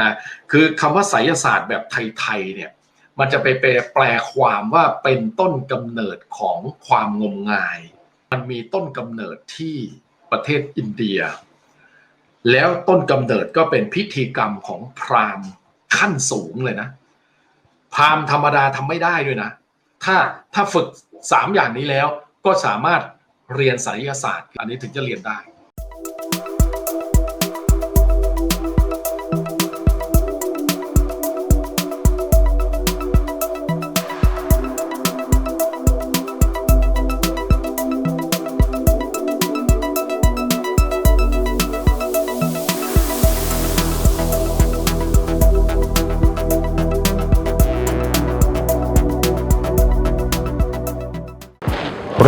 นะคือคำว่าไสยศาสตร์แบบไทยๆเนี่ยมันจะไปแปลความว่าเป็นต้นกำเนิดของความงมงาย มันมีต้นกำเนิดที่ประเทศอินเดีย แล้วต้นกำเนิดก็เป็นพิธีกรรมของพราหมณ์ขั้นสูงเลยนะ พราหมณ์ธรรมดาทำไม่ได้ด้วยนะ ถ้าถ้าฝึกสามอย่างนี้แล้วก็สามารถเรียนไสยศาสตร์ อันนี้ถึงจะเรียนได้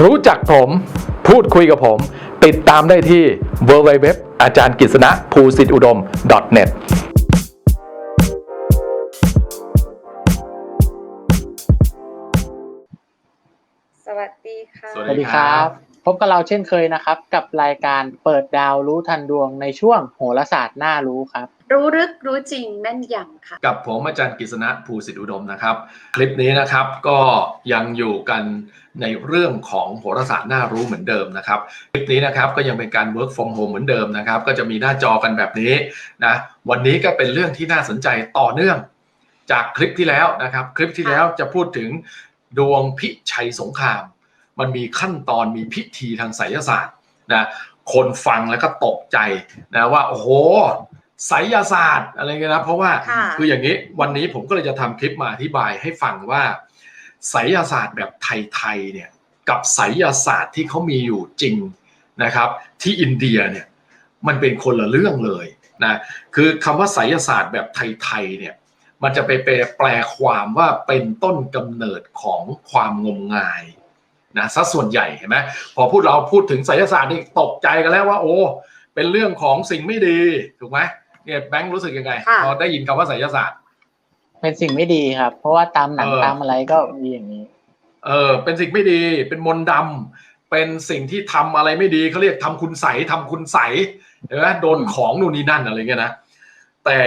รู้จักผมพูดคุยกับผม ติดตามได้ที่ www อาจารย์กิษณะภูสิทธิอุดม .net สวัสดีค่ะ สวัสวัสดีครับ พบกับเราเช่นเคยนะครับ กับรายการเปิดดาวรู้ทันดวงในช่วงโหราศาสตร์น่ารู้ครับรู้ลึกรู้จริงแม่นยำค่ะ กับผมอาจารย์กฤษณะภูสิทธิอุดมนะครับ คลิปนี้นะครับก็ยังอยู่กันในเรื่องของโหราศาสตร์น่ารู้เหมือนเดิมนะครับ คลิปนี้นะครับก็ยังเป็นการ work from home เหมือนเดิมนะครับ ก็จะมีหน้าจอกันแบบนี้นะวันนี้ก็เป็นเรื่องที่น่าสนใจต่อเนื่อง จากคลิปที่แล้วนะครับ คลิปที่แล้วจะพูดถึงดวงพิชัยสงคราม มันมีขั้นตอนมีพิธีทางไสยศาสตร์นะคนฟังแล้วก็ตกใจนะว่าโอ้โห ไสยศาสตร์อะไรเงี้ยนะเพราะว่าค่ะคืออย่างนี้วันนี้ผมก็เลยจะทำคลิปมาอธิบายให้ฟังว่าไสยศาสตร์แบบไทยๆเนี่ยกับไสยศาสตร์ที่เขามีอยู่จริงนะครับ ที่อินเดียเนี่ยมันเป็นคนละเรื่องเลยนะคือคำว่าไสยศาสตร์แบบไทยๆเนี่ยมันจะไปแปลแปลความว่าเป็นต้นกำเนิดของความงมงายนะซะส่วนใหญ่เห็นไหมพอพูดเราพูดถึงไสยศาสตร์นี่ตกใจกันแล้วว่า โอ้เป็นเรื่องของสิ่งไม่ดีถูกไหม เนี่ยแบงค์รู้สึกยังไงค่ะ พอได้ยินคำว่าไสยศาสตร์ เป็นสิ่งไม่ดีครับ เพราะว่าตามหนังเออ ตามอะไรก็มีอย่างนี้ เออเป็นสิ่งไม่ดีเป็นมนต์ดำเป็นสิ่งที่ทำอะไรไม่ดีเขาเรียกทำคุณใสยทำคุณใสยเห็นไหมโดนของนู่นนี่นั่นอะไรเงี้ยนะแต่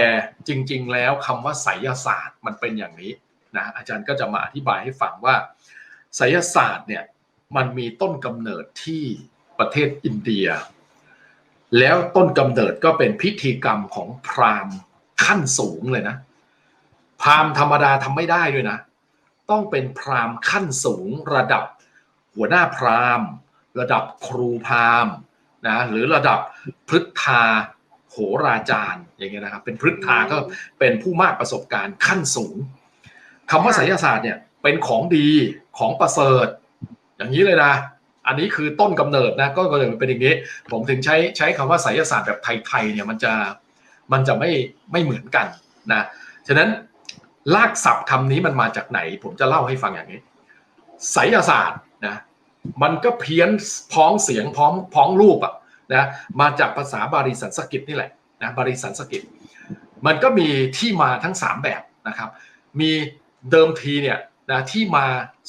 จริง ๆ แล้วคำว่าไสยศาสตร์มันเป็นอย่างนี้นะอาจารย์ก็จะมาอธิบายให้ฟังว่าไสยศาสตร์เนี่ยมันมีต้นกำเนิดที่ประเทศอินเดีย แล้วต้นกำเนิดก็เป็นพิธีกรรมของพราหมณ์ขั้นสูงเลยนะ พราหมณ์ธรรมดาทำไม่ได้ด้วยนะ ต้องเป็นพราหมณ์ขั้นสูงระดับหัวหน้าพราหมณ์ ระดับครูพราหมณ์นะหรือระดับพฤทธาโหราจารย์อย่างเงี้ยนะครับ เป็นพฤทธาก็เป็นผู้มากประสบการณ์ขั้นสูงคำว่าไสยศาสตร์เนี่ยเป็นของดีของประเสริฐ อย่างนี้เลยนะ อันนี้คือต้นกำเนิดนะก็กำเลยเป็นอย่างนี้ ผมถึงใช้ใช้คำว่าไสยศาสตร์แบบไทยๆเนี่ยมันจะมันจะไม่ไม่เหมือนกันนะฉะนั้นลากศัพท์คำนี้มันมาจากไหน ผมจะเล่าให้ฟังอย่างนี้ไสยศาสตร์นะมันก็เพี้ยนพ้องเสียงพ้องพ้องรูปอะนะมาจากภาษาบาลีสันสกฤตนี่แหละนะบาลีสันสกฤตมันก็มีที่มาทั้ง 3 แบบนะครับ มีเดิมทีเนี่ยนะที่มา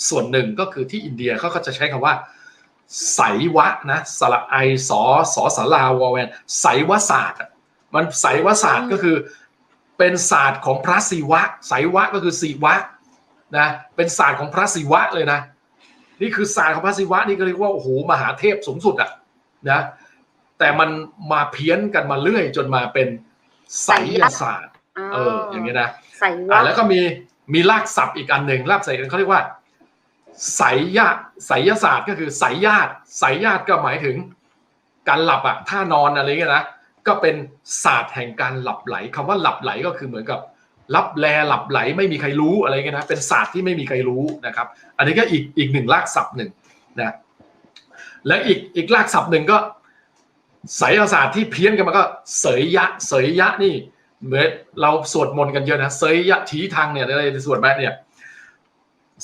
ส่วนหนึ่งก็คือที่อินเดียเขาก็จะใช้คำว่า ไสยวะนะสระไอสอสอสาราวอแวนไสยวศาสตร์อะมันไสยวศาสตร์ก็คือเป็นศาสตร์ของพระศิวะไสยวะก็คือศิวะนะเป็นศาสตร์ของพระศิวะเลยนะ นี่คือศาสตร์ของพระศิวะนี่ก็เรียกว่าโอ้โหมหาเทพสูงสุดอะนะแต่มันมาเพี้ยนกันมาเรื่อย จนมาเป็นไสยศาสตร์เอออย่างเงี้ยนะใส่อ่าว่าแล้วก็มีมีรากศัพท์อีกอันหนึ่งรากศัพท์เขาเรียกว่า ไสยญาไสยศาสตร์ก็คือไสยญาติไสยญาติก็หมายถึง การหลับอะท่านอนอะไรเงี้ยนะก็เป็นศาสตร์แห่งการหลับไหลคำว่าหลับไหลก็คือเหมือนกับรับแลหลับไหลไม่มีใครรู้อะไรเงี้ยนะเป็นศาสตร์ที่ไม่มีใครรู้นะครับ อันนี้ก็อีกอีกหนึ่งรากศัพท์หนึ่งนะและอีกอีกรากศัพท์หนึ่งก็ไสยศาสตร์ที่เพี้ยนกันมาก็เสยยะเสยยะนี่เหมือนเราสวดมนต์กันเยอะนะเสยยะทีทางเนี่ยอะไรสวดแบบเนี่ย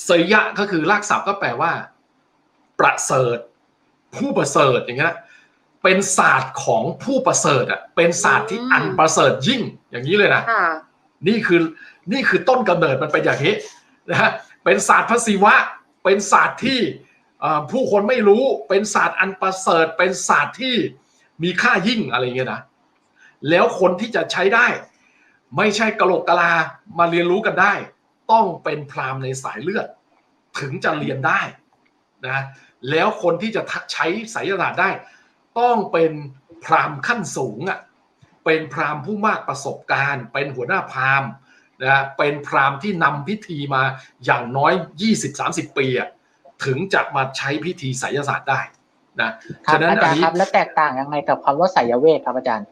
เสยยะก็คือรากศัพท์ก็แปลว่า ประเสริฐ ผู้ประเสริฐอย่างเงี้ยนะเป็นศาสตร์ของผู้ประเสริฐอะเป็นศาสตร์ที่อันประเสริฐยิ่งอย่างนี้เลยนะค่ะนี่คือนี่คือต้นกำเนิดมันเป็นอย่างนี้นะฮะเป็นศาสตร์พระศิวะ เป็นศาสตร์ที่เอ่อผู้คนไม่รู้เป็นศาสตร์อันประเสริฐ เป็นศาสตร์ที่มีค่ายิ่งอะไรเงี้ยนะแล้วคนที่จะใช้ได้ ไม่ใช่กะโหลกกะลามาเรียนรู้กันได้ ต้องเป็นพราหมณ์ในสายเลือด ถึงจะเรียนได้นะแล้วคนที่จะใช้ไสยศาสตร์ได้ ต้องเป็นพราหมณ์ขั้นสูงอะเป็นพราหมณ์ผู้มากประสบการณ์ เป็นหัวหน้าพราหมณ์นะเป็นพราหมณ์ที่นำพิธีมาอย่างน้อย 20-30 ปีอะถึงจะมาใช้พิธีไสยศาสตร์ได้นะ ฉะนั้นอาจารย์ครับและแตกต่างยังไงกับคำว่าไสยเวทครับอาจารย์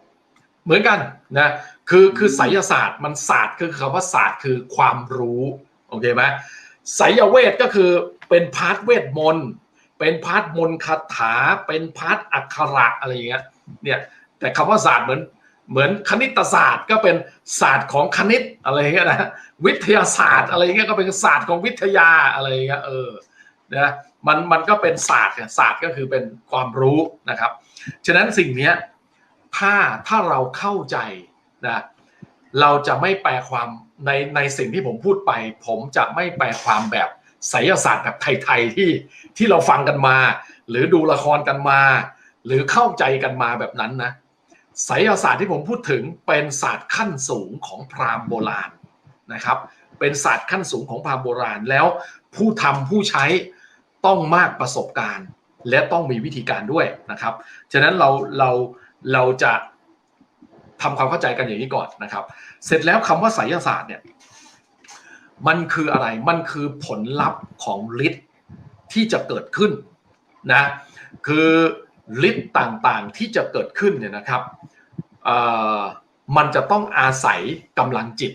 เหมือนกันนะคือคือไสยศาสตร์มันศาสตร์คือคำว่าศาสตร์คือความรู้โอเคไหมไสยเวทก็คือเป็นพาร์ทเวทมนต์เป็นพาร์ทมนต์คาถา เป็นพาร์ทอักขระอะไรอย่างเงี้ยเนี่ยแต่คำว่าศาสตร์เหมือนเหมือนคณิตศาสตร์ก็เป็นศาสตร์ของคณิตอะไรเงี้ยนะวิทยาศาสตร์อะไรเงี้ยก็เป็นศาสตร์ของวิทยาอะไรเงี้ยเออนะมันมันก็เป็นศาสตร์เนี่ยศาสตร์ก็คือเป็นความรู้นะครับ ฉะนั้นสิ่งเนี้ย ถ้าถ้าเราเข้าใจนะเราจะไม่แปลความในในสิ่งที่ผมพูดไป ผมจะไม่แปลความแบบไสยศาสตร์แบบไทยๆที่ที่เราฟังกันมา หรือดูละครกันมา หรือเข้าใจกันมาแบบนั้นนะไสยศาสตร์ที่ผมพูดถึงเป็นศาสตร์ขั้นสูงของพราหมณ์โบราณนะครับ เป็นศาสตร์ขั้นสูงของพราหมณ์โบราณแล้วผู้ทำผู้ใช้ต้องมากประสบการณ์ และต้องมีวิธีการด้วยนะครับฉะนั้นเราเราเเราจะทำความเข้าใจกันอย่างนี้ก่อนนะครับ เสร็จแล้วคำว่าไสยศาสตร์เนี่ยมันคืออะไรมันคือผลลัพธ์ของฤทธิ์ที่จะเกิดขึ้นนะคือฤทธิ์ต่างๆที่จะเกิดขึ้นเนี่ยนะครับมันจะต้องอาศัยกำลังจิต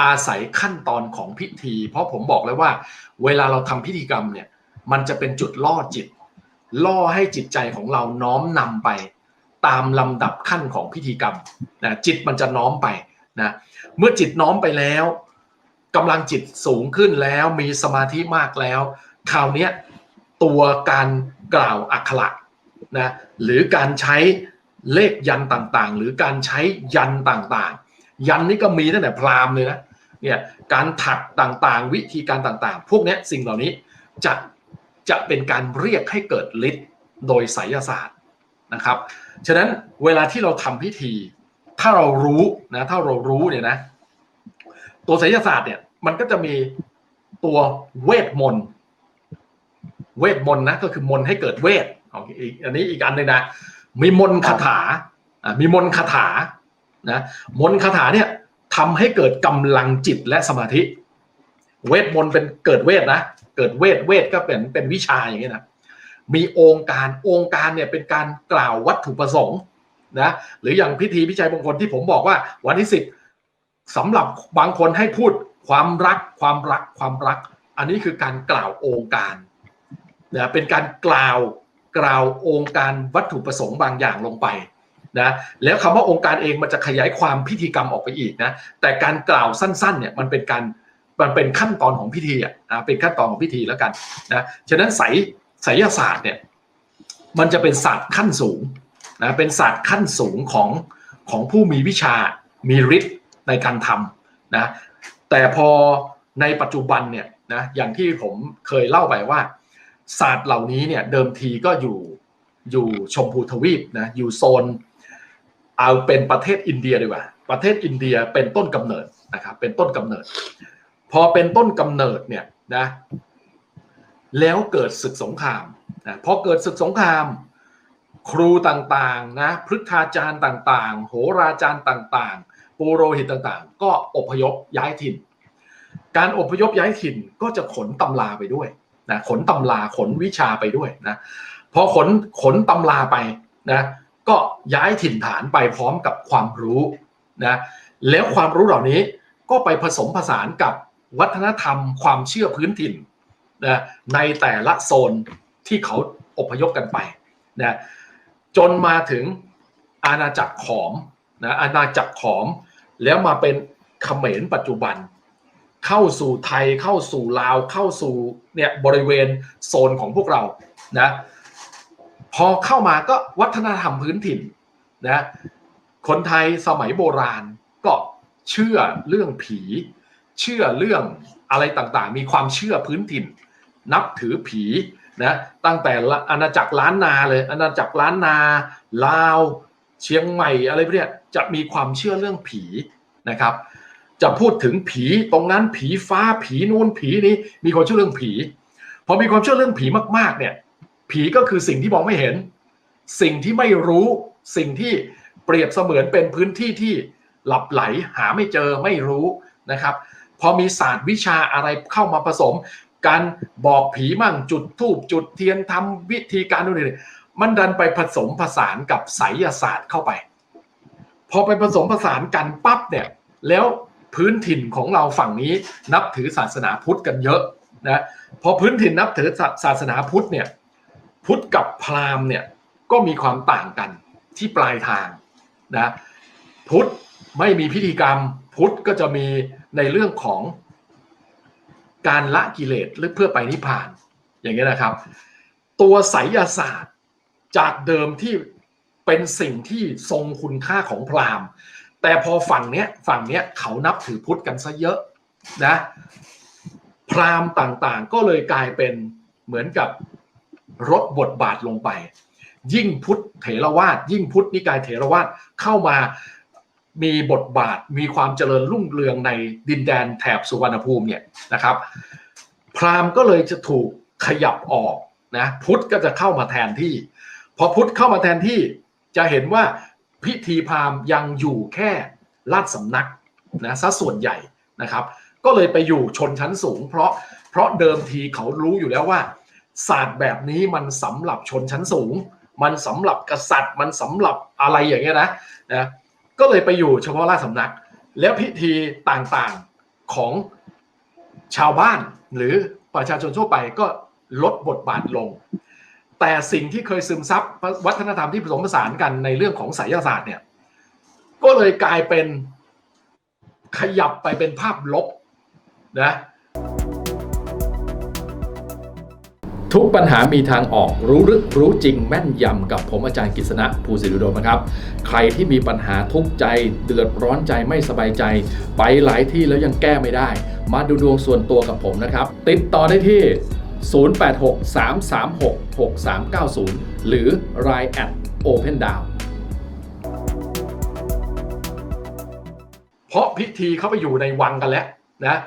อาศัยขั้นตอนของพิธี เพราะผมบอกเลยว่า เวลาเราทำพิธีกรรมเนี่ยมันจะเป็นจุดล่อจิต ล่อให้จิตใจของเราน้อมนำไป ตามลำดับขั้นของพิธีกรรมนะจิตมันจะน้อมไปนะเมื่อจิตน้อมไปแล้วกำลังจิตสูงขึ้นแล้วมีสมาธิมากแล้วคราวนี้ตัวการกล่าวอักขระนะหรือการใช้เลขยันต่างๆ หรือการใช้ยันต่างๆ ยันนี่ก็มีตั้งแต่พราหมณ์เลยนะเนี่ยการถักต่างๆ วิธีการต่างๆ พวกนี้สิ่งเหล่านี้จะจะเป็นการเรียกให้เกิดฤทธิ์โดยไสยศาสตร์นะครับ ฉะนั้นเวลาที่เราทำพิธี ถ้าเรารู้นะ ถ้าเรารู้เนี่ยนะ ตัวไสยศาสตร์เนี่ย มันก็จะมีตัวเวทมนต์เวทมนต์นะก็คือมนต์ให้เกิดเวทอีกอันนี้อีกอันหนึ่งนะมีมนต์คาถาอะมีมนต์คาถานะมนต์คาถาเนี่ยทำให้เกิดกำลังจิตและสมาธิ เวทมนต์เป็นเกิดเวทนะเกิดเวทเวทก็เป็นเป็นวิชาอย่างนี้ยนะ มีองค์การองค์การเนี่ยเป็นการกล่าววัตถุประสงค์นะหรืออย่างพิธีพิชัยมงคลที่ผมบอกว่าวันที่สิบสำหรับบางคนให้พูดความรักความรักความรัก อันนี้คือการกล่าวองค์การนะเป็นการกล่าวกล่าวองค์การวัตถุประสงค์บางอย่างลงไปนะแล้วคำว่าองค์การเองมันจะขยายความพิธีกรรมออกไปอีกนะแต่การกล่าวสั้นๆเนี่ยมันเป็นการมันเป็นขั้นตอนของพิธีอะเป็นขั้นตอนของพิธีแล้วกันนะฉะนั้นใส ไสยศาสตร์เนี่ยมันจะเป็นศาสตร์ขั้นสูงนะเป็นศาสตร์ขั้นสูงของของผู้มีวิชามีฤทธิ์ในการทำนะแต่พอในปัจจุบันเนี่ยนะอย่างที่ผมเคยเล่าไปว่า ศาสตร์เหล่านี้เนี่ยเดิมทีก็อยู่อยู่ชมพูทวีปนะอยู่โซนเอาเป็นประเทศอินเดียดีกว่า ประเทศอินเดียเป็นต้นกำเนิดนะครับเป็นต้นกำเนิด พอเป็นต้นกำเนิดเนี่ยนะ แล้วเกิดศึกสงครามนะพอเกิดศึกสงคราม ครูต่างๆนะพฤทธาจารย์ต่างๆ โหราจารย์ต่างๆปุโรหิตต่างๆ ก็อพยพย้ายถิ่น การอพยพย้ายถิ่นก็จะขนตำราไปด้วยนะขนตำราขนวิชาไปด้วยนะพอขนขนตำราไปนะก็ย้ายถิ่นฐานไปพร้อมกับความรู้นะแล้วความรู้เหล่านี้ก็ไปผสมผสานกับวัฒนธรรมความเชื่อพื้นถิ่น นะในแต่ละโซนที่เขาอพยพกันไปนะจนมาถึงอาณาจักรขอมนะอาณาจักรขอม แล้วมาเป็นเขมรปัจจุบัน เข้าสู่ไทยเข้าสู่ลาวเข้าสู่เนี่ยบริเวณโซนของพวกเรานะพอเข้ามาก็วัฒนธรรมพื้นถิ่นนะคนไทยสมัยโบราณก็เชื่อเรื่องผี เชื่อเรื่องอะไรต่างๆ มีความเชื่อพื้นถิ่น นับถือผีนะตั้งแต่อาณาจักรล้านนาเลยอาณาจักรล้านนา ลาว เชียงใหม่อะไรพวกนี้จะมีความเชื่อเรื่องผีนะครับ จะพูดถึงผีตรงนั้นผีฟ้าผีนู้นผีนี้มีความเชื่อเรื่องผีพอมีความเชื่อเรื่องผีมากๆเนี่ย ผีก็คือสิ่งที่มองไม่เห็น สิ่งที่ไม่รู้สิ่งที่เปรียบเสมือนเป็นพื้นที่ที่หลับไหลหาไม่เจอไม่รู้นะครับ พอมีศาสตร์วิชาอะไรเข้ามาผสม การบอกผีมั่งจุดทูบจุดเทียนทำวิธีการนู่นนี่มันดันไปผสมผสานกับไสยศาสตร์เข้าไป พอไปผสมผสานกันปั๊บเนี่ยแล้วพื้นถิ่นของเราฝั่งนี้นับถือศาสนาพุทธกันเยอะนะพอพื้นถิ่นนับถือศาสนาพุทธเนี่ยพุทธกับพราหมณ์เนี่ยก็มีความต่างกันที่ปลายทางนะพุทธไม่มีพิธีกรรม พุทธก็จะมีในเรื่องของ การละกิเลสหรือเพื่อไปนิพพาน อย่างนี้นะครับ ตัวไสยศาสตร์จากเดิมที่เป็นสิ่งที่ทรงคุณค่าของพราหมณ์ แต่พอฝั่งเนี้ยฝั่งเนี้ยเขานับถือพุทธกันซะเยอะนะพราหมณ์ต่างๆ ก็เลยกลายเป็นเหมือนกับลดบทบาทลงไป ยิ่งพุทธเถรวาทยิ่งพุทธนิกายเถรวาทเข้ามา มีบทบาทมีความเจริญรุ่งเรืองในดินแดนแถบสุวรรณภูมิเนี่ยนะครับ พราหมณ์ก็เลยจะถูกขยับออกนะพุทธก็จะเข้ามาแทนที่ พอพุทธเข้ามาแทนที่จะเห็นว่าพิธีพราหมณ์ยังอยู่แค่ลาดสำนักนะซะส่วนใหญ่นะครับ ก็เลยไปอยู่ชนชั้นสูง เพราะเพราะเดิมทีเขารู้อยู่แล้วว่า ศาสตร์แบบนี้มันสำหรับชนชั้นสูง มันสำหรับกษัตริย์ มันสำหรับอะไรอย่างเงี้ยนะนะ ก็เลยไปอยู่เฉพาะราชสำนัก แล้วพิธีต่างๆของชาวบ้านหรือประชาชนทั่วไปก็ลดบทบาทลง แต่สิ่งที่เคยซึมซับวัฒนธรรมที่ผสมผสานกันในเรื่องของไสยศาสตร์เนี่ยก็เลยกลายเป็นขยับไปเป็นภาพลบนะ ทุกปัญหามีทางออกรู้ลึกรู้จริงแม่นยำกับผมอาจารย์กฤษณะภูสิริโดมนะครับ ใครที่มีปัญหาทุกข์ใจ เดือดร้อนใจไม่สบายใจ ไปหลายที่แล้วยังแก้ไม่ได้ มาดูดวงส่วนตัวกับผมนะครับ ติดต่อได้ที่ 0863366390 หรือ line at open down เพราะพิธีเข้าไปอยู่ในวังกันแล้วนะ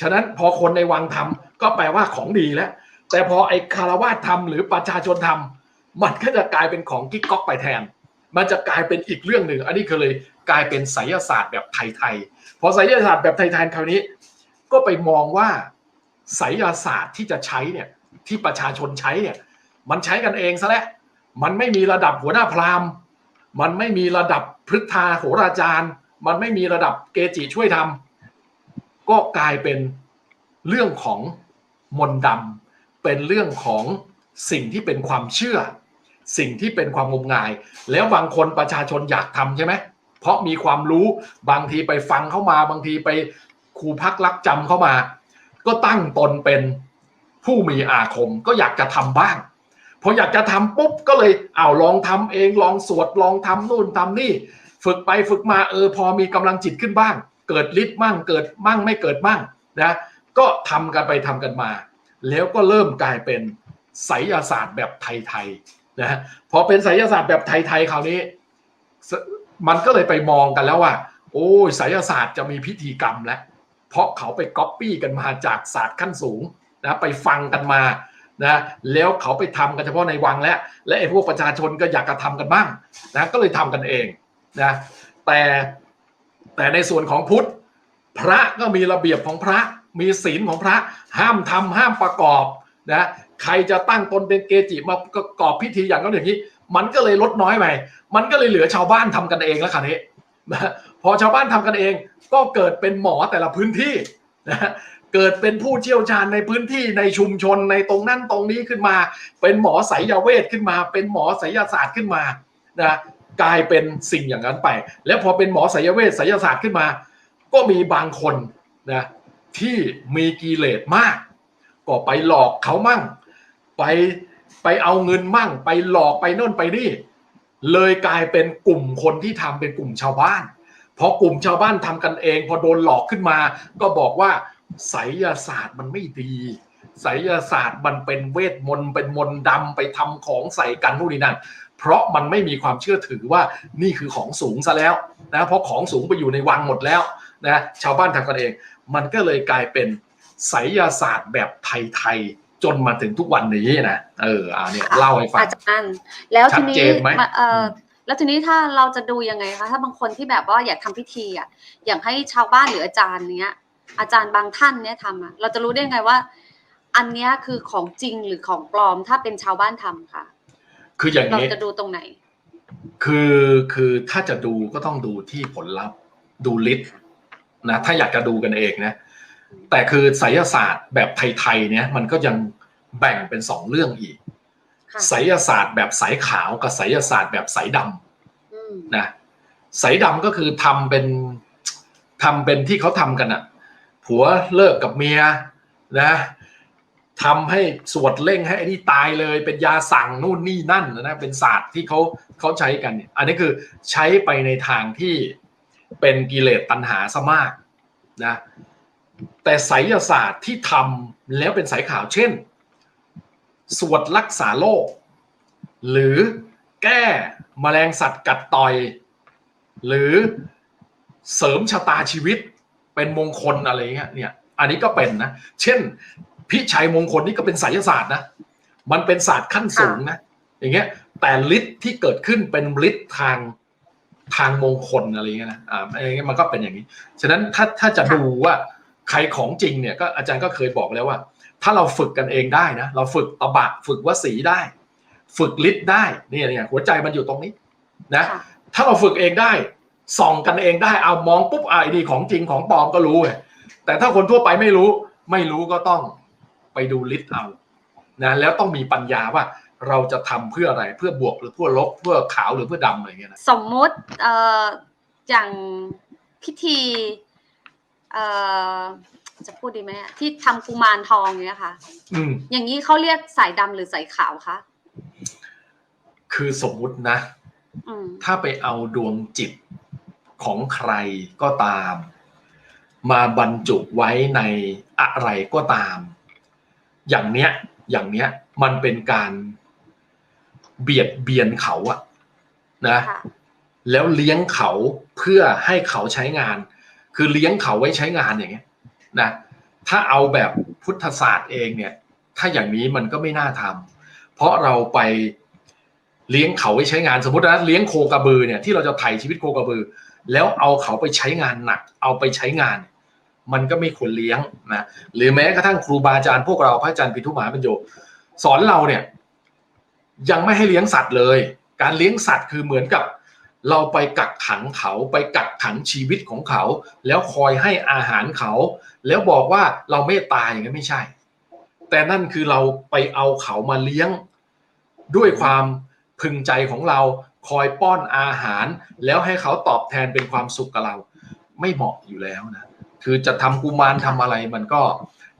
ฉะนั้นพอคนในวังทำก็แปลว่าของดีแล้ว แต่พอไอ้คารวาสทำหรือประชาชนทำมันก็จะกลายเป็นของกิ๊กก๊อกไปแทน มันจะกลายเป็นอีกเรื่องหนึ่ง อันนี้คือเลยกลายเป็นไสยศาสตร์แบบไทยๆพอไสยศาสตร์แบบไทยๆคราวนี้ ก็ไปมองว่าไสยศาสตร์ที่จะใช้เนี่ยที่ประชาชนใช้เนี่ย มันใช้กันเองซะแล้วมันไม่มีระดับหัวหน้าพราหมณ์ มันไม่มีระดับพฤทธาโหราจารย์ มันไม่มีระดับเกจิช่วยทำก็กลายเป็นเรื่องของมนต์ดำ เป็นเรื่องของสิ่งที่เป็นความเชื่อ สิ่งที่เป็นความงมงาย แล้วบางคนประชาชนอยากทำใช่ไหมเพราะมีความรู้บางทีไปฟังเข้ามา บางทีไปครูพักรักจำเข้ามา ก็ตั้งตนเป็นผู้มีอาคมก็อยากจะทำบ้างพออยากจะทำปุ๊บก็เลยเอาลองทำเองลองสวดลองทำนู่นทำนี่ ฝึกไปฝึกมาเออพอมีกำลังจิตขึ้นบ้าง เกิดฤทธิ์มั่งเกิดมั่งไม่เกิดมั่งนะก็ทำกันไปทำกันมา แล้วก็เริ่มกลายเป็นไสยศาสตร์แบบไทยๆนะพอเป็นไสยศาสตร์แบบไทยๆคราวนี้ มันก็เลยไปมองกันแล้วว่า โอ้ยไสยศาสตร์จะมีพิธีกรรมแล้ว เพราะเขาไปก๊อปปี้กันมาจากศาสตร์ขั้นสูงนะไปฟังกันมานะแล้วเขาไปทำกันเฉพาะในวังแล้วและไอ้พวกประชาชนก็อยากจะทำกันบ้างนะก็เลยทำกันเองนะแต่แต่ในส่วนของพุทธ พระก็มีระเบียบของพระ มีศีลของพระห้ามทำห้ามประกอบนะใครจะตั้งตนเป็นเกจิมาประกอบพิธีอย่างนั้นอย่างนี้ มันก็เลยลดน้อยไปมันก็เลยเหลือชาวบ้านทำกันเองแล้วคราวนี้พอชาวบ้านทำกันเองก็เกิดเป็นหมอแต่ละพื้นที่นะเกิดเป็นผู้เชี่ยวชาญในพื้นที่ในชุมชนในตรงนั้นตรงนี้ขึ้นมา เป็นหมอไสยเวทขึ้นมา เป็นหมอไสยศาสตร์ขึ้นมานะกลายเป็นสิ่งอย่างนั้นไป แล้วพอเป็นหมอไสยเวทไสยศาสตร์ขึ้นมา ก็มีบางคนนะ ที่มีกิเลสมาก ก็ไปหลอกเขามั่ง ไปไปเอาเงินมั่ง ไปหลอกไปโน่นไปนี่ เลยกลายเป็นกลุ่มคนที่ทำเป็นกลุ่มชาวบ้านพอกลุ่มชาวบ้านทำกันเอง พอโดนหลอกขึ้นมา ก็บอกว่าไสยศาสตร์มันไม่ดีไสยศาสตร์มันเป็นเวทมนต์เป็นมนต์ดำไปทำของใส่กันนู่นนี่นั่นเพราะมันไม่มีความเชื่อถือว่านี่คือของสูงซะแล้วนะเพราะของสูงไปอยู่ในวังหมดแล้ว นะชาวบ้านทำกันเอง มันก็เลยกลายเป็นไสยศาสตร์แบบไทยๆ จนมาถึงทุกวันนี้นะเอออ่าเนี่ยเล่าให้ฟังอาจารย์แล้วทีนี้ชัดเจนไหมมาเอ่ออมแล้วทีนี้ถ้าเราจะดูยังไงคะถ้าบางคนที่แบบว่าอยากทำพิธีอะอยากให้ชาวบ้านหรืออาจารย์เนี้ย อาจารย์บางท่านเนี้ยทำอะเราจะรู้ได้ไงว่า อันเนี้ยคือของจริงหรือของปลอมถ้าเป็นชาวบ้านทำค่ะ คืออย่างเรานี้จะดูตรงไหน คือคือถ้าจะดูก็ต้องดูที่ผลลัพธ์ดูฤทธิ์ นะถ้าอยากจะดูกันเองนะแต่คือไสยศาสตร์แบบไทยๆเนี่ยมันก็ยังแบ่งเป็นสองเรื่องอีกค่ะไสยศาสตร์แบบสายขาวกับไสยศาสตร์แบบสายดำอืมนะสายดำก็คือทำเป็นทำเป็นที่เขาทำกันอะผัวเลิกกับเมียนะทำให้สวดเร่งให้ไอ้นี่ตายเลยเป็นยาสั่งนู่นนี่นั่นนะเป็นศาสตร์ที่เขาเขาใช้กันเนี่ยอันนี้คือใช้ไปในทางที่ เป็นกิเลสตัณหาซะมากนะแต่ไสยศาสตร์ที่ทำแล้วเป็นสายขาวเช่น สวดรักษาโรคหรือแก้แมลงสัตว์กัดต่อย หรือเสริมชะตาชีวิตเป็นมงคลอะไรเงี้ยเนี่ยอันนี้ก็เป็นนะเช่นพิชัยมงคลนี่ก็เป็นไสยศาสตร์นะมันเป็นศาสตร์ขั้นสูงนะอย่างเงี้ยแต่ฤทธิ์ที่เกิดขึ้นเป็นฤทธิ์ทาง ทางมงคลอะไรเงี้ยนะอ่าอะไรเงี้ยมันก็เป็นอย่างนี้ ฉะนั้นถ้าถ้าจะดูว่าใครของจริงเนี่ยก็อาจารย์ก็เคยบอกแล้วว่า ถ้าเราฝึกกันเองได้นะเราฝึกตบะฝึกวสีได้ ฝึกฤทธิ์ได้เนี่ยเนี่ยหัวใจมันอยู่ตรงนี้นะค่ะถ้าเราฝึกเองได้ส่องกันเองได้เอามองปุ๊บอะไอ้นี่ของจริงของปลอมก็รู้ไงแต่ถ้าคนทั่วไปไม่รู้ ไม่รู้ก็ต้องไปดูลิสต์เอานะแล้วต้องมีปัญญาว่า เราจะทำเพื่ออะไรเพื่อบวกหรือเพื่อลบเพื่อขาวหรือเพื่อดำอะไรเงี้ยนะสมมุติเอ่ออย่างพิธีเอ่อจะพูดดีไหมอะที่ทำกุมารทองเนี้ยค่ะ อืมอย่างนี้เขาเรียกสายดำหรือสายขาวคะคือสมมุตินะอืมถ้าไปเอาดวงจิตของใครก็ตาม มาบรรจุไว้ในอะไรก็ตาม อย่างเนี้ยอย่างเนี้ยมันเป็นการ เบียดเบียนเขาอะนะค่ะแล้วเลี้ยงเขาเพื่อให้เขาใช้งาน คือเลี้ยงเขาไว้ใช้งานอย่างเงี้ยนะถ้าเอาแบบพุทธศาสตร์เองเนี่ย ถ้าอย่างนี้มันก็ไม่น่าทำเพราะเราไปเลี้ยงเขาไว้ใช้งานสมมตินะเลี้ยงโคกระบือเนี่ยที่เราจะไถ่ชีวิตโคกระบือ แล้วเอาเขาไปใช้งานหนัก เอาไปใช้งาน มันก็ไม่ควรเลี้ยงนะหรือแม้กระทั่งครูบาอาจารย์พวกเราพระอาจารย์ปิทุมหาปัญโยสอนเราเนี่ย ยังไม่ให้เลี้ยงสัตว์เลย การเลี้ยงสัตว์คือเหมือนกับ เราไปกักขังเขาไปกักขังชีวิตของเขา แล้วคอยให้อาหารเขา แล้วบอกว่าเราเมตตาอย่างนั้นไม่ใช่ แต่นั่นคือเราไปเอาเขามาเลี้ยง ด้วยความพึงใจของเราคอยป้อนอาหาร แล้วให้เขาตอบแทนเป็นความสุขกับเรา ไม่เหมาะอยู่แล้วนะคือจะทำกุมารทำอะไรมันก็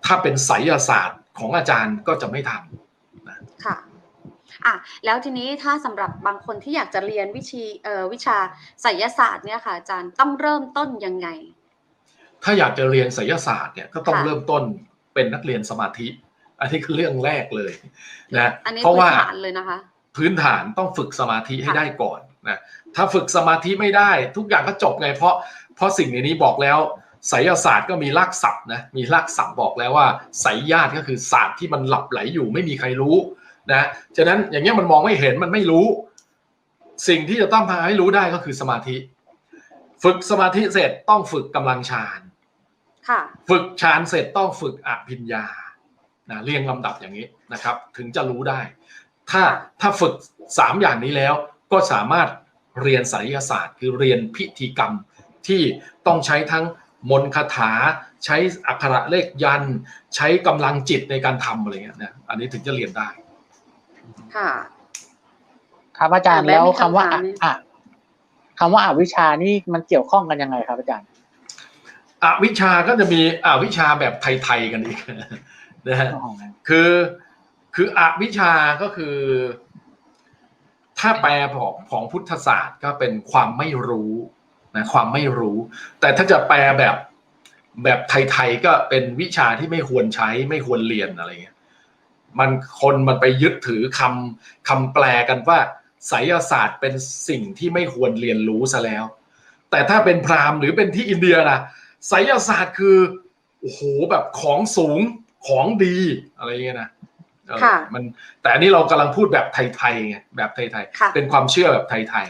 ถ้าเป็นไสยศาสตร์ของอาจารย์ก็จะไม่ทำค่ะ อะแล้วทีนี้ถ้าสำหรับบางคนที่อยากจะเรียนวิชีเอ่อวิชาไสยศาสตร์เนี่ยค่ะ อาจารย์ต้องเริ่มต้นยังไง ถ้าอยากจะเรียนไสยศาสตร์เนี่ยก็ต้องค่ะเริ่มต้นเป็นนักเรียนสมาธิ อันนี้คือเรื่องแรกเลยนะอันนี้เพราะพื้นว่าฐานเลยนะคะ พื้นฐานต้องฝึกสมาธิให้ค่ะได้ก่อนนะถ้าฝึกสมาธิไม่ได้ทุกอย่างก็จบไง เพราะเพราะสิ่งในนี้บอกแล้วไสยศาสตร์ก็มีรากศัพท์นะมีรากศัพท์บอกแล้วว่าไสยญาติก็คือศาสตร์ที่มันหลับไหลอยู่ไม่มีใครรู้ นะฉะนั้นอย่างเงี้ยมันมองไม่เห็นมันไม่รู้ สิ่งที่จะต้องพาให้รู้ได้ก็คือสมาธิ ฝึกสมาธิเสร็จต้องฝึกกำลังฌานค่ะฝึกฌานเสร็จต้องฝึกอภิญญานะเรียงลำดับอย่างนี้นะครับ ถึงจะรู้ได้ ถ้าถ้าฝึกสามอย่างนี้แล้วก็สามารถเรียนไสยศาสตร์ คือเรียนพิธีกรรมที่ต้องใช้ทั้งมนต์คาถา ใช้อักขระเลขยันต์ใช้กำลังจิตในการทำอะไรเงี้ยนะอันนี้ถึงจะเรียนได้ ค่ะ ครับอาจารย์อะแม่แล้วมีคำว่าคำถามอะไหมอะคำว่าอวิชานี่มันเกี่ยวข้องกันยังไงครับ อาจารย์อวิชชาก็จะมีอวิชชาแบบไทยๆกันอีกนะฮะอ๋อคือคืออวิชชาก็คือ ถ้าแปลของของพุทธศาสตร์ก็เป็นความไม่รู้นะความไม่รู้ แต่ถ้าจะแปลแบบแบบไทยๆก็เป็นวิชาที่ไม่ควรใช้ไม่ควรเรียนอะไรเงี้ย มันคนมันไปยึดถือคำคำแปลกันว่าไสยศาสตร์เป็นสิ่งที่ไม่ควรเรียนรู้ซะแล้ว แต่ถ้าเป็นพราหมณ์หรือเป็นที่อินเดียนะไสยศาสตร์คือโอ้โหแบบของสูงของดีอะไรอย่างเงี้ยนะเออค่ะมันแต่อันนี้เรากำลังพูดแบบไทยๆไงแบบไทยค่ะๆเป็นความเชื่อแบบไทย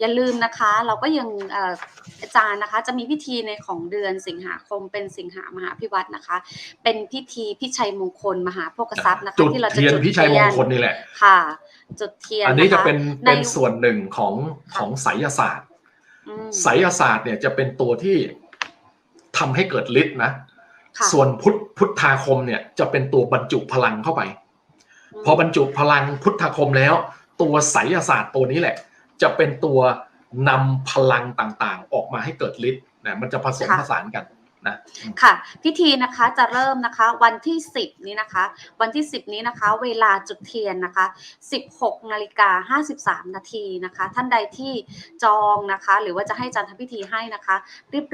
อย่าลืมนะคะ เราก็ยังเอ่ออาจารย์นะคะจะมีพิธีในของเดือนสิงหาคมเป็นสิงหามหาพิวัตรนะคะ เป็นพิธีพิชัยมงคลมหาโภคทรัพย์นะๆจุคะดที่เราจะเทียนจุดพิชัยมเทีงยนคลนี่แหละค่ะ จุดเทียนอันนี้จะเป็นในเป็นส่วนหนึ่งของของไสยศาสตร์อืมไสยศาสตร์เนี่ยจะเป็นตัวที่ทำให้เกิดฤทธิ์นะค่ะส่วนพุทธพุทธาคมเนี่ยจะเป็นตัวบรรจุพลังเข้าไปมพอบรรจุพลังพุทธาคมแล้ว ตัวไสยศาสตร์ตัวนี้แหละ จะเป็นตัวนำพลังต่างๆ ออกมาให้เกิดฤทธิ์นะมันจะผสมผสานกันนะค่ะพิธีนะคะจะเริ่มนะคะวันที่ 10 นี้นะคะ วันที่ 10 นี้นะคะ เวลาจุดเทียนนะคะ 16นาฬิกา53 นาทีนะคะ ท่านใดที่จองนะคะ หรือว่าจะให้อาจารย์ทำพิธีให้นะคะ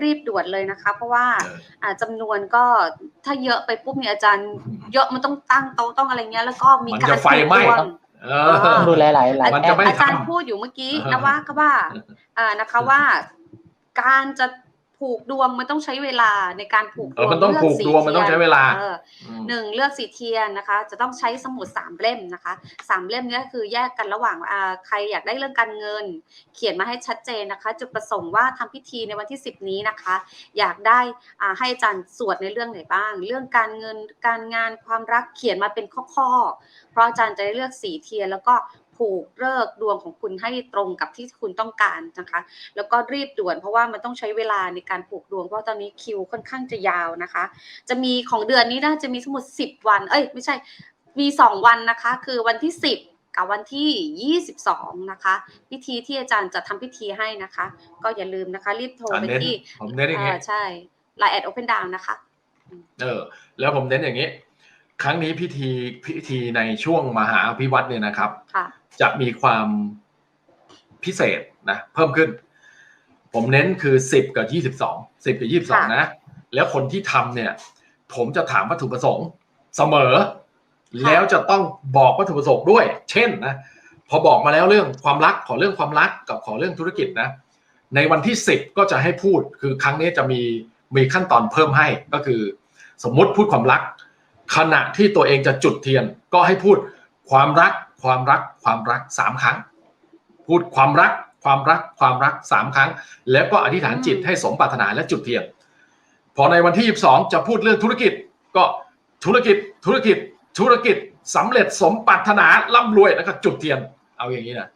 รีบๆด่วนเลยนะคะ เพราะว่าเอออ่าจำนวนก็ถ้าเยอะไปปุ๊บเนี่ยอาจารย์ เยอะมันต้องตั้งโต๊ะต้องอะไรเงี้ยแล้วก็มีมันการจะไฟไหม้ ผูกดวงเอเอออดูหลายๆหลายมันแอจะปไม่อาจารย์ทำพูดอยู่เมื่อกี้อ่านะว่าก็ว่าอ่านะคะว่า การจะ ผูกดวงมันต้องใช้เวลาในการผูกดเออวงมันต้องเลืผูกสีดวงมันต้องใช้เวลาเออมหนึ่งเลือกสีเทียนนะคะ จะต้องใช้สมุดสามเล่มนะคะสามเล่มเนี้คือแยกกันระหว่างอ่าใครอยากได้เรื่องการเงิน เขียนมาให้ชัดเจนนะคะ จุดประสงค์ว่าทำพิธีในวันที่ 10 นี้นะคะ อยากได้อ่าให้อาจารย์สวดในเรื่องไหนบ้าง เรื่องการเงินการงานความรักเขียนมาเป็นข้อๆเพราะอาจารย์จะได้เลือกสีเทียนแล้วก็ ผูกเลิกษ์ดวงของคุณให้ตรงกับที่คุณต้องการนะคะ แล้วก็รีบด่วนเพราะว่ามันต้องใช้เวลาในการผูกดวง เพราะตอนนี้คิวค่อนข้างจะยาวนะคะ จะมีของเดือนนี้น่าจะมีทั้งหมด10 วัน เอ้ยไม่ใช่มีสองวันนะคะ คือวันที่ 10กับวันที่ 22 นะคะ พิธีที่อาจารย์จะทำพิธีให้นะคะ ก็อย่าลืมนะคะ รีบโทรอะไปเน้นที่ผมเน้นอย่างเองี้อใช่ไลน์แอดโอเพนดาวนะคะ เออ แล้วผมเน้นอย่างนี้ ครั้งนี้พิธีพิธีในช่วงมหาอภิวัตเนี่ยนะครับค่ะจะมีความพิเศษนะเพิ่มขึ้น ผมเน้นคือสิบกับยี่สิบสองสิบกับยี่สิบสองค่ะนะ แล้วคนที่ทำเนี่ย ผมจะถามวัตถุประสงค์เสมอ แล้วจะต้องบอกวัตถุประสงค์ด้วย เช่นนะพอบอกมาแล้วเรื่องความรักขอเรื่องความรักกับขอเรื่องธุรกิจนะ ในวันที่สิบก็จะให้พูดคือครั้งนี้จะมีมีขั้นตอนเพิ่มให้ก็คือ สมมุติพูดความรัก ขณะที่ตัวเองจะจุดเทียนก็ให้พูดความรัก ความรัก ความรักสามครั้ง พูดความรัก ความรัก ความรักสามครั้ง แล้วก็อธิษฐานจิตอืมให้สมปรารถนาและจุดเทียนพอในวันที่ 22 จะพูดเรื่องธุรกิจก็ธุรกิจธุรกิจธุรกิจสำเร็จสมปรารถนาร่ำรวยแล้วก็จุดเทียนเอาอย่างนี้นะ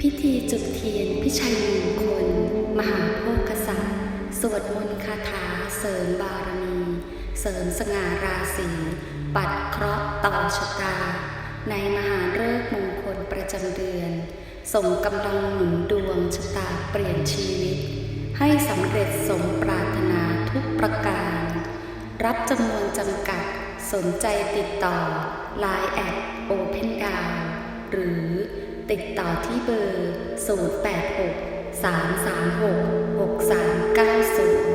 พิธีจุดเทียนพิชัยมงคล ริมสง่าราศีปัดเคราะห์ต่อชะตา ในมหาฤกษ์มงคลประจำเดือน ส่งกำลังหนุนดวงชะตาเปลี่ยนชีวิต ให้สำเร็จสมปรารถนาทุกประการ รับจำนวนจำกัดสนใจติดต่อ Line แอด Open d o w หรือติดต่อที่เบอร์ 086 336 6390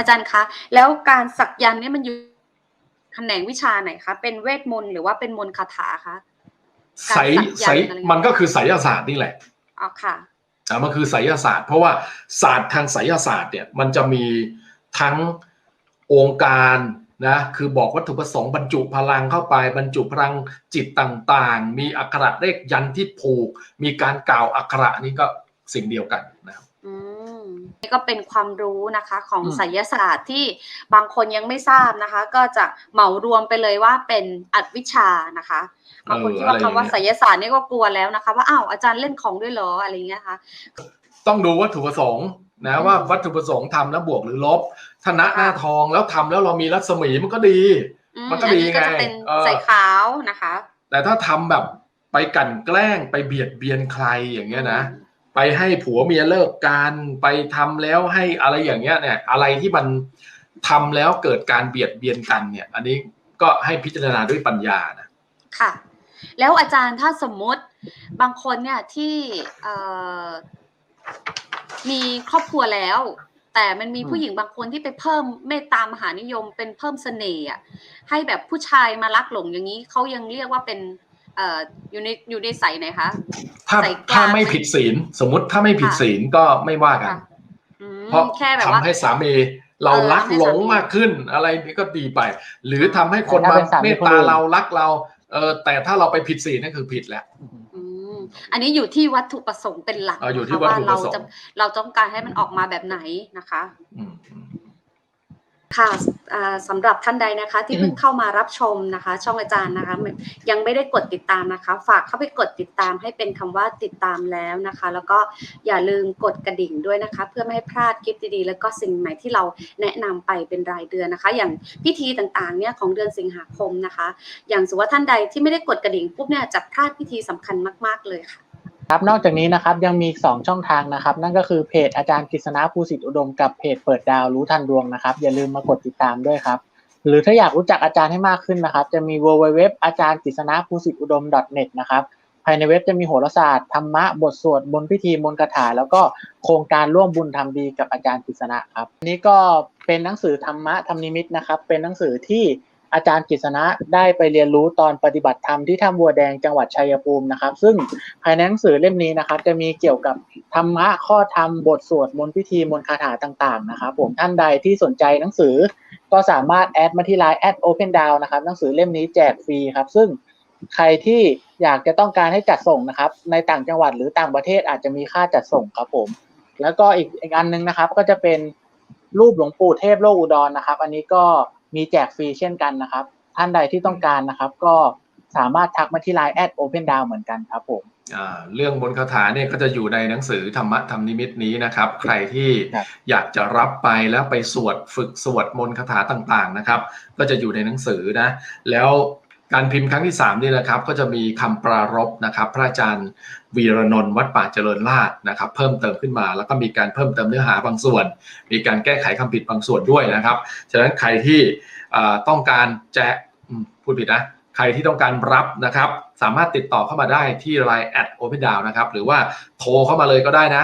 อาจารย์คะ แล้วการสักยันต์เนี่ยมันอยู่แขนงวิชาไหนคะ เป็นเวทมนต์หรือว่าเป็นมนต์คาถาคะใสการสักยันต์ใสอะไรเงี้ยมันก็คือไสยศาสตร์นี่แหละอ๋อค่ะอะมันคือไสยศาสตร์ เพราะว่าศาสตร์ทางไสยศาสตร์เนี่ยมันจะมีทั้งองค์การนะคือบอกวัตถุประสงค์บรรจุพลังเข้าไปบรรจุพลังจิตต่างๆ มีอักขระเลขยันที่ผูก มีการกล่าวอักขระนี่ก็สิ่งเดียวกันนะครับอืมนี่ ก็เป็นความรู้นะคะของอืมไสยศาสตร์ที่บางคนยังไม่ทราบนะคะ ก็จะเหมารวมไปเลยว่าเป็นอัดวิชานะคะบางคนคิดว่าคำว่าไสยศาสตร์นี่ก็กลัวแล้วนะคะ ว่าอ้าวอาจารย์เล่นของด้วยเหรออะไรอย่างเงี้ยค่ะต้องดูวัตถุประสงค์นะอืมว่าวัตถุประสงค์ทำแล้วบวกหรือลบถ้าณหน้าค่ะทองแล้วทำแล้วเรามีรัศมีมันก็ดีอืมันก็อัดีนี้ก็จะไงเป็นเออใส่ขาวนะคะ แต่ถ้าทำแบบไปกลั่นแกล้งไปเบียดเบียนใครอย่างเงี้ยนะ ไปให้ผัวเมียเลิกกันไปทำแล้วให้อะไรอย่างเงี้ยเนี่ยอะไรที่มันทำแล้วเกิดการเบียดเบียนกันเนี่ย อันนี้ก็ให้พิจารณาด้วยปัญญานะค่ะ แล้วอาจารย์ถ้าสมมุติบางคนเนี่ยที่เอ่อมีครอบครัวแล้ว แต่แต่มันมีอืมผู้หญิงบางคนที่ไปเพิ่มเมตตามหานิยมเป็นเพิ่มเสน่ห์อะให้แบบผู้ชายมารักหลงอย่างนี้เขายังเรียกว่าเป็นเอ่ออยู่ในอยู่ในใสไหนคะถ้าใส่กลางถ้าไม่ผิดศีลสมมติถ้าไม่ผิดค่ะศีลก็ไม่ว่ากันค่ะอืมเพราะแค่แบบทำว่าให้สามีเราเออรักให้หลสางมีมากขึ้น อะไรนี่ก็ดีไป หรือทำให้คนแต่มาถ้าเป็นสามีเมตคนตาอื่นเรารักเราเออแต่ถ้าเราไปผิดศีลนั่นคือผิดแล้วอืมอันนี้อยู่ที่วัตถุประสงค์เป็นหลักเอออยู่นะคะที่วัตถุประสงค์เราจะเราต้องการให้มันออกมาแบบไหนนะคะอืมอืม ค่ะอ่าสำหรับท่านใดนะคะที่เพิ่งเข้ามารับชมนะคะ ช่องอาจารย์นะคะไม่ยังไม่ได้กดติดตามนะคะ ฝากเข้าไปกดติดตามให้เป็นคำว่าติดตามแล้วนะคะ แล้วก็อย่าลืมกดกระดิ่งด้วยนะคะ เพื่อไม่ให้พลาดคลิปดีๆ แล้วก็สิ่งใหม่ที่เราแนะนำไปเป็นรายเดือนนะคะ อย่างพิธีต่างๆเนี่ยของเดือนสิงหาคมนะคะ อย่างสมมติว่าท่านใดที่ไม่ได้กดกระดิ่งปุ๊บเนี่ยจะพลาดพิธีสำคัญมาก ๆเลยค่ะ ครับนอกจากนี้นะครับยังมี 2 ช่องทางนะครับ นั่นก็คือเพจอาจารย์กฤษณะภูสิทธิอุดมกับเพจเปิดดาวรู้ทันดวงนะครับ อย่าลืมมากดติดตามด้วยครับ หรือถ้าอยากรู้จักอาจารย์ให้มากขึ้นนะครับ จะมี www อาจารย์กฤษณะภูสิทธิอุดม .net นะครับภายในเว็บจะมีโหราศาสตร์ธรรมะบทสวดบนพิธีมนต์คาถา แล้วก็โครงการร่วมบุญทำดีกับอาจารย์กฤษณะครับนนี้ก็เป็นหนังสือธรรมะธรรมนิมิตนะครับ เป็นหนังสือที่ อาจารย์กฤษณะได้ไปเรียนรู้ตอนปฏิบัติธรรมที่ถ้ำบัวแดงจังหวัดชัยภูมินะครับ ซึ่งภายในหนังสือเล่มนี้นะครับ จะมีเกี่ยวกับธรรมะข้อธรรมบทสวดมนต์พิธีมนต์คาถาต่างๆนะครับ ผมท่านใดที่สนใจหนังสือก็สามารถแอดมาที่ไลน์แอดโอเพนดาวนะครับหนังสือเล่มนี้แจกฟรีครับ ซึ่งใครที่อยากจะต้องการให้จัดส่งนะครับ ในต่างจังหวัดหรือต่างประเทศอาจจะมีค่าจัดส่งครับผม แล้วก็อีกอีกอันหนึงนะครับ ก็จะเป็นรูปหลวงปู่เทพโลกอุดรนะครับ อันนี้ก็ มีแจกฟรีเช่นกันนะครับ ท่านใดที่ต้องการนะครับ ก็สามารถทักมาที่ไลน์แอดโอเพนดาวเหมือนกันครับผมอ่าเรื่องบนคาถาเนี่ยก็จะอยู่ในหนังสือธรรมะธรรมนิมิตนี้นะครับ ใครที่ครับอยากจะรับไปแล้วไปสวดฝึกสวดมนต์คาถาต่างๆนะครับ ก็จะอยู่ในหนังสือนะ แล้ว การพิมพ์ครั้งที่3นี่นะครับก็จะมีคำปรารภนะครับ พระอาจารย์วีรนนท์วัดป่าเจริญราษนะครับ เพิ่มเติมขึ้นมา แล้วก็มีการเพิ่มเติมเนื้อหาบางส่วน มีการแก้ไขคำผิดบางส่วนด้วยนะครับ ฉะนั้นใครที่ต้องการแจะพูดผิดนะ ใครที่ต้องการรับนะครับ สามารถติดต่อเข้ามาได้ที่ Line แอดโอเพนดาวนะครับ หรือว่าโทรเข้ามาเลยก็ได้นะ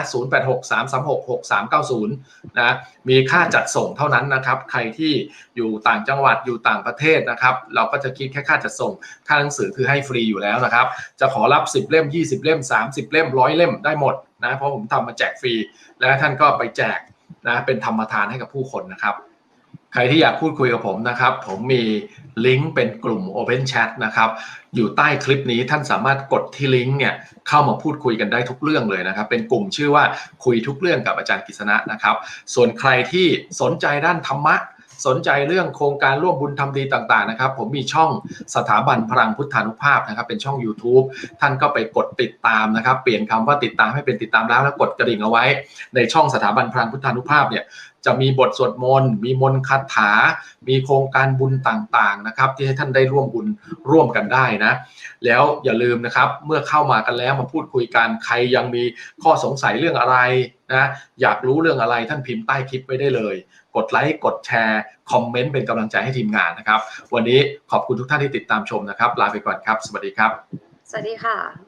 0863366390 นะ มีค่าจัดส่งเท่านั้นนะครับ ใครที่อยู่ต่างจังหวัดอยู่ต่างประเทศนะครับ เราก็จะคิดแค่ค่าจัดส่ง ค่าหนังสือคือให้ฟรีอยู่แล้วนะครับ จะขอรับ 10 เล่ม 20 เล่ม 30 เล่ม 100 เล่มได้หมดนะ เพราะผมทำมาแจกฟรี และท่านก็ไปแจกนะ เป็นธรรมทานให้กับผู้คนนะครับ ใครที่อยากพูดคุยกับผมนะครับ ผมมี ลิงก์เป็นกลุ่ม Open Chat นะครับ อยู่ใต้คลิปนี้ท่านสามารถกดที่ลิงก์เนี่ยเข้ามาพูดคุยกันได้ทุกเรื่องเลยนะครับ เป็นกลุ่มชื่อว่าคุยทุกเรื่องกับอาจารย์กิษณะนะครับ ส่วนใครที่สนใจด้านธรรมะ สนใจเรื่องโครงการร่วมบุญทำดีต่างๆนะครับ ผมมีช่องสถาบันพลังพุทธานุภาพนะครับเป็นช่อง YouTube ท่านก็ไปกดติดตามนะครับ เปลี่ยนคำว่าติดตามให้เป็นติดตามแล้วแล้วกดกระดิ่งเอาไว้ ในช่องสถาบันพลังพุทธานุภาพเนี่ยจะมีบทสวดมนต์ มีมนต์คาถา มีโครงการบุญต่างๆนะครับ ที่ให้ท่านได้ร่วมบุญร่วมกันได้นะ แล้วอย่าลืมนะครับ เมื่อเข้ามากันแล้วมาพูดคุยกัน ใครยังมีข้อสงสัยเรื่องอะไรนะ อยากรู้เรื่องอะไรท่านพิมพ์ใต้คลิปไว้ได้เลย กดไลค์กดแชร์คอมเมนต์เป็นกำลังใจให้ทีมงานนะครับ วันนี้ขอบคุณทุกท่านที่ติดตามชมนะครับ ลาไปก่อนครับ สวัสดีครับ สวัสดีค่ะ